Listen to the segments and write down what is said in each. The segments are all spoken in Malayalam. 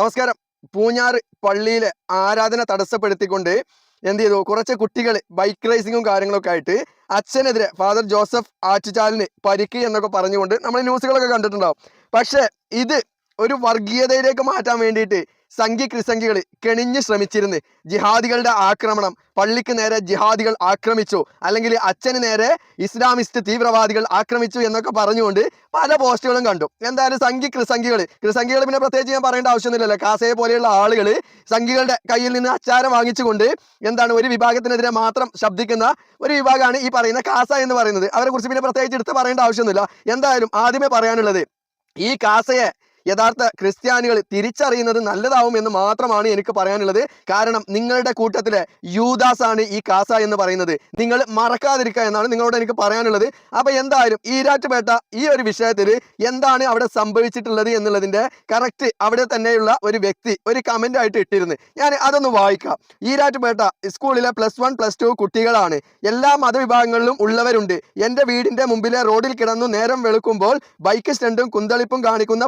നമസ്കാരം. പൂഞ്ഞാർ പള്ളിയിലെ ആരാധന തടസ്സപ്പെടുത്തിക്കൊണ്ട് എന്ത് ചെയ്തു? കുറച്ച് കുട്ടികൾ ബൈക്ക് റേസിങ്ങും കാര്യങ്ങളൊക്കെ ആയിട്ട് അച്ഛനെതിരെ ഫാദർ ജോസഫ് ആറ്റുചാലിന് പരിക്ക് എന്നൊക്കെ പറഞ്ഞുകൊണ്ട് നമ്മൾ ന്യൂസുകളൊക്കെ കണ്ടിട്ടുണ്ടാവും. പക്ഷേ ഇത് ഒരു വർഗീയതയിലേക്ക് മാറ്റാൻ വേണ്ടിയിട്ട് സംഘി ക്രിസംഖികൾ കെണിഞ്ഞ് ശ്രമിച്ചിരുന്ന് ജിഹാദികളുടെ ആക്രമണം. പള്ളിക്ക് നേരെ ജിഹാദികൾ ആക്രമിച്ചു. അല്ലെങ്കിൽ അച്ഛന് നേരെ ഇസ്ലാമിസ്റ്റ് തീവ്രവാദികൾ ആക്രമിച്ചു എന്നൊക്കെ പറഞ്ഞുകൊണ്ട് പല പോസ്റ്റുകളും കണ്ടു. എന്തായാലും സംഘി ക്രിസംഖികൾ ക്രിസംഖികൾ പിന്നെ പ്രത്യേകിച്ച് ഞാൻ പറയേണ്ട ആവശ്യമൊന്നുമില്ലല്ലോ. കാസയെ പോലെയുള്ള ആളുകൾ സംഘികളുടെ കയ്യിൽ നിന്ന് അച്ചാരം വാങ്ങിച്ചുകൊണ്ട് എന്താണ് ഒരു വിഭാഗത്തിനെതിരെ മാത്രം ശബ്ദിക്കുന്ന ഒരു വിഭാഗമാണ് ഈ പറയുന്ന കാസ എന്ന് പറയുന്നത്. അവരെ കുറിച്ച് പിന്നെ പ്രത്യേകിച്ച് എടുത്ത് പറയേണ്ട ആവശ്യമൊന്നുമില്ല. എന്തായാലും ആദ്യമേ പറയാനുള്ളത് ഈ കാസയെ യഥാർത്ഥ ക്രിസ്ത്യാനികൾ തിരിച്ചറിയുന്നത് നല്ലതാവും എന്ന് മാത്രമാണ് എനിക്ക് പറയാനുള്ളത്. കാരണം നിങ്ങളുടെ കൂട്ടത്തിലെ യൂദാസ് ആണ് ഈ കാസ എന്ന് പറയുന്നത്. നിങ്ങൾ മറക്കാതിരിക്കുക എന്നാണ് നിങ്ങളോട് എനിക്ക് പറയാനുള്ളത്. അപ്പൊ എന്തായാലും ഈരാറ്റുപേട്ട ഈ ഒരു വിഷയത്തിൽ എന്താണ് അവിടെ സംഭവിച്ചിട്ടുള്ളത് എന്നുള്ളതിന്റെ കറക്റ്റ് അവിടെ തന്നെയുള്ള ഒരു വ്യക്തി ഒരു കമന്റ് ആയിട്ട് ഇട്ടിരുന്നു. ഞാൻ അതൊന്ന് വായിക്കാം. ഈരാറ്റുപേട്ട സ്കൂളിലെ പ്ലസ് വൺ പ്ലസ് ടു കുട്ടികളാണ്. എല്ലാ മതവിഭാഗങ്ങളിലും ഉള്ളവരുണ്ട്. എന്റെ വീടിന്റെ മുമ്പിലെ റോഡിൽ കിടന്നു നേരം വെളുക്കുമ്പോൾ ബൈക്ക് സ്റ്റണ്ടും കുന്തളിപ്പും കാണിക്കുന്ന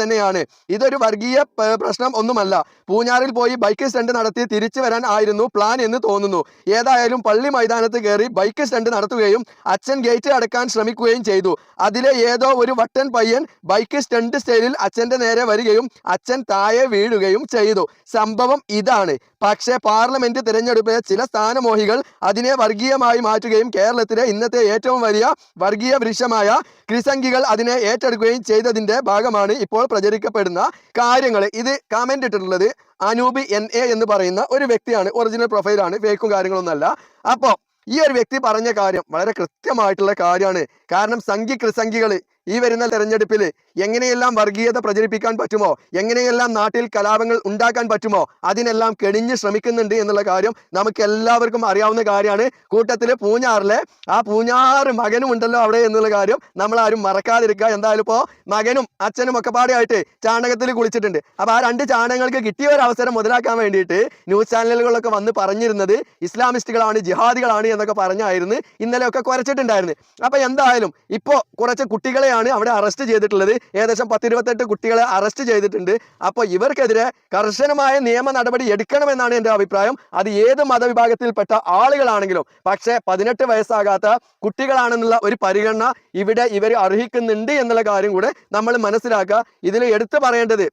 തന്നെയാണ്. ഇതൊരു വർഗീയ പ്രശ്നം ഒന്നുമല്ല. പൂഞ്ഞാറിൽ പോയി ബൈക്ക് സ്റ്റണ്ട് നടത്തി തിരിച്ചു വരാൻ ആയിരുന്നു പ്ലാൻ എന്ന് തോന്നുന്നു. ഏതായാലും പള്ളി മൈതാനത്ത് കയറി ബൈക്ക് സ്റ്റണ്ട് നടത്തുകയും അച്ഛൻ ഗേറ്റ് അടക്കാൻ ശ്രമിക്കുകയും ചെയ്തു. അതിലെ ഏതോ ഒരു വട്ടൻ പയ്യൻ ബൈക്ക് സ്റ്റണ്ട് സ്റ്റൈലിൽ അച്ഛന്റെ നേരെ വരികയും അച്ഛൻ താഴെ വീഴുകയും ചെയ്തു. സംഭവം ഇതാണ്. പക്ഷേ പാർലമെന്റ് തിരഞ്ഞെടുപ്പിലെ ചില സ്ഥാനമോഹികൾ അതിനെ വർഗീയമായി മാറ്റുകയും കേരളത്തിലെ ഇന്നത്തെ ഏറ്റവും വലിയ വർഗീയ വൃക്ഷമായ ക്രിസംഗികൾ അതിനെ ഏറ്റെടുക്കുകയും ചെയ്തതിന്റെ ഭാഗമാണ് ഇപ്പോൾ പ്രചരിക്കപ്പെടുന്ന കാര്യങ്ങൾ ഇത് കമന്റ് ഇട്ടിട്ടുള്ളത് അനൂപ് എൻ എ എന്ന് പറയുന്ന ഒരു വ്യക്തിയാണ്. ഒറിജിനൽ പ്രൊഫൈലാണ് ഫേക്കും കാര്യങ്ങളൊന്നല്ല അപ്പോൾ ഈ ഒരു വ്യക്തി പറഞ്ഞ കാര്യം വളരെ കൃത്യമായിട്ടുള്ള കാര്യമാണ്. കാരണം സംഘി ക്രിസംഖികൾ ഈ വരുന്ന തെരഞ്ഞെടുപ്പിൽ എങ്ങനെയെല്ലാം വർഗീയത പ്രചരിപ്പിക്കാൻ പറ്റുമോ? എങ്ങനെയെല്ലാം നാട്ടിൽ കലാപങ്ങൾ ഉണ്ടാക്കാൻ പറ്റുമോ? അതിനെല്ലാം കെണിഞ്ഞ് ശ്രമിക്കുന്നുണ്ട് എന്നുള്ള കാര്യം നമുക്ക് എല്ലാവർക്കും അറിയാവുന്ന കാര്യമാണ്. കൂട്ടത്തിൽ പൂഞ്ഞാറിലെ ആ പൂഞ്ഞാറ് മകനും ഉണ്ടല്ലോ അവിടെ എന്നുള്ള കാര്യം നമ്മൾ ആരും മറക്കാതിരിക്കുക. എന്തായാലും ഇപ്പോൾ മകനും അച്ഛനും ഒക്കെ പാടിയായിട്ട് ചാണകത്തിൽ കുളിച്ചിട്ടുണ്ട്. അപ്പോൾ ആ രണ്ട് ചാണകങ്ങൾക്ക് കിട്ടിയ ഒരു അവസരം മുതലാക്കാൻ വേണ്ടിയിട്ട് ന്യൂസ് ചാനലുകളൊക്കെ വന്ന് പറഞ്ഞിരുന്നത് ഇസ്ലാമിസ്റ്റുകളാണ് ജിഹാദികളാണ് എന്നൊക്കെ പറഞ്ഞായിരുന്നു. ഇന്നലെയൊക്കെ കുറച്ചിട്ടുണ്ടായിരുന്നു അപ്പോൾ എന്തായാലും ഇപ്പോൾ കുറച്ച് കുട്ടികളെയാണ് അവിടെ അറസ്റ്റ് ചെയ്തിട്ടുള്ളത്? ഏകദേശം പത്തിരുപത്തെട്ട് കുട്ടികളെ അറസ്റ്റ് ചെയ്തിട്ടുണ്ട്. അപ്പോൾ ഇവർക്കെതിരെ കർശനമായ നിയമ നടപടി എടുക്കണമെന്നാണ് എന്റെ അഭിപ്രായം. അത് ഏത് മതവിഭാഗത്തിൽപ്പെട്ട ആളുകളാണെങ്കിലും. പക്ഷേ പതിനെട്ട് വയസ്സാകാത്ത കുട്ടികളാണെന്നുള്ള ഒരു പരിഗണന ഇവിടെ ഇവർ അർഹിക്കുന്നുണ്ട് എന്നുള്ള കാര്യം കൂടെ നമ്മൾ മനസ്സിലാക്കുക. ഇതിൽ എടുത്തു പറയേണ്ടത്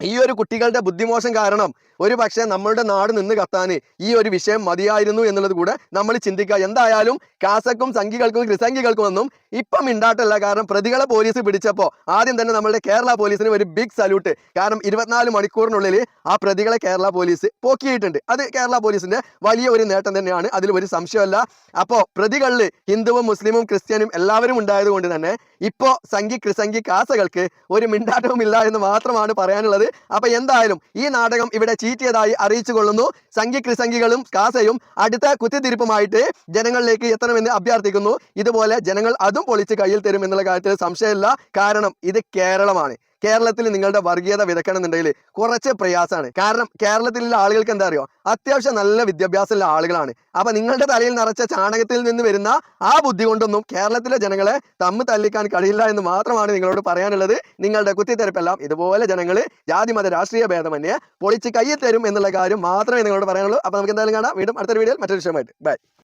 ഈ ഒരു കുട്ടികളുടെ ബുദ്ധിമോശം കാരണം ഒരു പക്ഷേ നമ്മളുടെ നാട് നിന്ന് കത്താൻ ഈ ഒരു വിഷയം മതിയായിരുന്നു എന്നുള്ളത് കൂടെ നമ്മൾ ചിന്തിക്കുക. എന്തായാലും കാസക്കും സംഘികൾക്കും ക്രിസംഘികൾക്കും ഒന്നും ഇപ്പം ഇണ്ടാട്ടല്ല കാരണം പ്രതികളെ പോലീസ് പിടിച്ചപ്പോൾ ആദ്യം തന്നെ നമ്മളുടെ കേരള പോലീസിന് ഒരു ബിഗ് സല്യൂട്ട് കാരണം ഇരുപത്തിനാല് മണിക്കൂറിനുള്ളിൽ ആ പ്രതികളെ കേരള പോലീസ് പോക്കിയിട്ടുണ്ട്. അത് കേരള പോലീസിന്റെ വലിയ ഒരു നേട്ടം തന്നെയാണ്. അതിൽ ഒരു സംശയമല്ല. അപ്പോൾ പ്രതികളിൽ ഹിന്ദുവും മുസ്ലിമും ക്രിസ്ത്യനും എല്ലാവരും ഉണ്ടായതുകൊണ്ട് തന്നെ ഇപ്പോൾ സംഘി ക്രിസംഘി കാസകൾക്ക് ഒരു മിണ്ടാട്ടവും ഇല്ല എന്ന് മാത്രമാണ് പറയാനുള്ളത്. അപ്പൊ എന്തായാലും ഈ നാടകം ഇവിടെ ചീറ്റിയതായി അറിയിച്ചു കൊള്ളുന്നു സംഘി ക്രിസംഘികളും കാസയും അടുത്ത കുത്തിത്തിരിപ്പുമായിട്ട് ജനങ്ങളിലേക്ക് എത്തണമെന്ന് അഭ്യർത്ഥിക്കുന്നു. ഇതുപോലെ ജനങ്ങൾ അതും പൊളിച്ച് കയ്യിൽ തരും എന്നുള്ള കാര്യത്തിൽ സംശയമില്ല. കാരണം ഇത് കേരളമാണ്. കേരളത്തിൽ നിങ്ങളുടെ വർഗീയത വിതക്കണമെന്നുണ്ടെങ്കിൽ കുറച്ച് പ്രയാസമാണ്. കാരണം കേരളത്തിലുള്ള ആളുകൾക്ക് എന്താ അറിയോ? അത്യാവശ്യം നല്ല വിദ്യാഭ്യാസമുള്ള ആളുകളാണ്. അപ്പൊ നിങ്ങളുടെ തലയിൽ നിറച്ച ചാണകത്തിൽ നിന്ന് വരുന്ന ആ ബുദ്ധി കൊണ്ടൊന്നും കേരളത്തിലെ ജനങ്ങളെ തമ്മിൽ തല്ലിക്കാൻ കഴിയില്ല എന്ന് മാത്രമാണ് നിങ്ങളോട് പറയാനുള്ളത്. നിങ്ങളുടെ കുത്തിത്തെരപ്പെല്ലാം ഇതുപോലെ ജനങ്ങൾ ജാതി മത രാഷ്ട്രീയ ഭേദമന്യേ പൊളിച്ച് കയ്യിൽ തരും എന്നുള്ള കാര്യം മാത്രമേ നിങ്ങളോട് പറയാനുള്ളൂ. അപ്പൊ നമുക്ക് എന്തായാലും കാണാം. വീണ്ടും അടുത്തൊരു വീഡിയോയിൽ മറ്റൊരു വിഷയമായിട്ട്. ബൈ